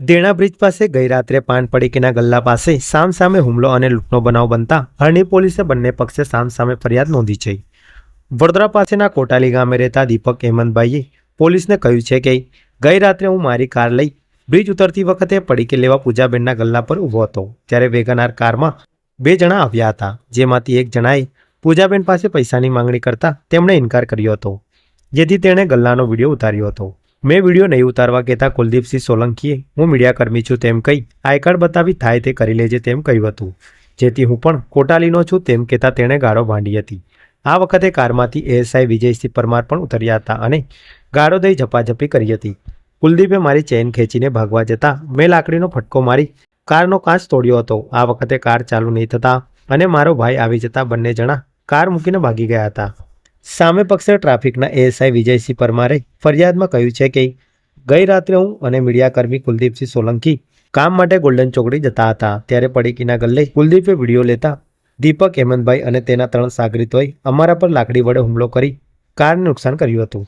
Dena bridge પાસે ગઈ રાત્રે પાન પડીકીના ગલ્લા પાસે સામ સામે હુમલો અને લૂંટનો બનાવ બનતા હરણી પોલીસે બંને પક્ષે સામસામે ફરિયાદ નોંધી છે. વડોદરા પાસેના કોટાલી ગામે રહેતા દીપક હેમંતભાઈએ પોલીસને કહ્યું છે કે, ગઈ રાત્રે હું મારી કાર લઈ બ્રિજ ઉતરતી વખતે પડીકી લેવા પૂજાબેનના ગલ્લા પર ઊભો હતો, ત્યારે વેગનાર કારમાં બે જણા આવ્યા હતા, જેમાંથી એક જણાએ પૂજાબેન પાસે પૈસાની માંગણી કરતા તેમણે ઇનકાર કર્યો હતો, જેથી તેણે ગલ્લાનો વીડિયો ઉતાર્યો હતો. મેં વીડિયો નહીં ઉતારવા કહેતા કુલદીપસિંહ સોલંકીએ, હું મીડિયાકર્મી છું તેમ કહી આઈ બતાવી થાય તે કરી લેજે તેમ કહ્યું હતું. જેથી હું પણ કોટાલીનો છું તેમ કહેતા તેણે ગાળો ભાંડી હતી. આ વખતે કારમાંથી એએસઆઈ વિજયસિંહ પરમાર પણ ઉતર્યા હતા અને ગાળો દઈ ઝપાઝપી કરી હતી. કુલદીપે મારી ચેન ખેંચીને ભાગવા જતા મેં લાકડીનો ફટકો મારી કારનો કાચ તોડ્યો હતો. આ વખતે કાર ચાલુ નહીં થતા અને મારો ભાઈ આવી જતા બંને જણા કાર મૂકીને ભાગી ગયા હતા. સામે પક્ષે ટ્રાફિકના એએસઆઈ વિજયસિંહ પરમારે ફરિયાદમાં કહ્યું છે કે, ગઈ રાત્રે હું અને મીડિયાકર્મી કુલદીપસિંહ સોલંકી કામ માટે ગોલ્ડન ચોકડી જતા હતા. ત્યારે પડીકીના ગલ્લે કુલદીપે વીડિયો લેતા દીપક હેમંતભાઈ અને તેના ત્રણ સાગરીતોએ અમારા પર લાકડી વડે હુમલો કરી કારને નુકસાન કર્યું હતું.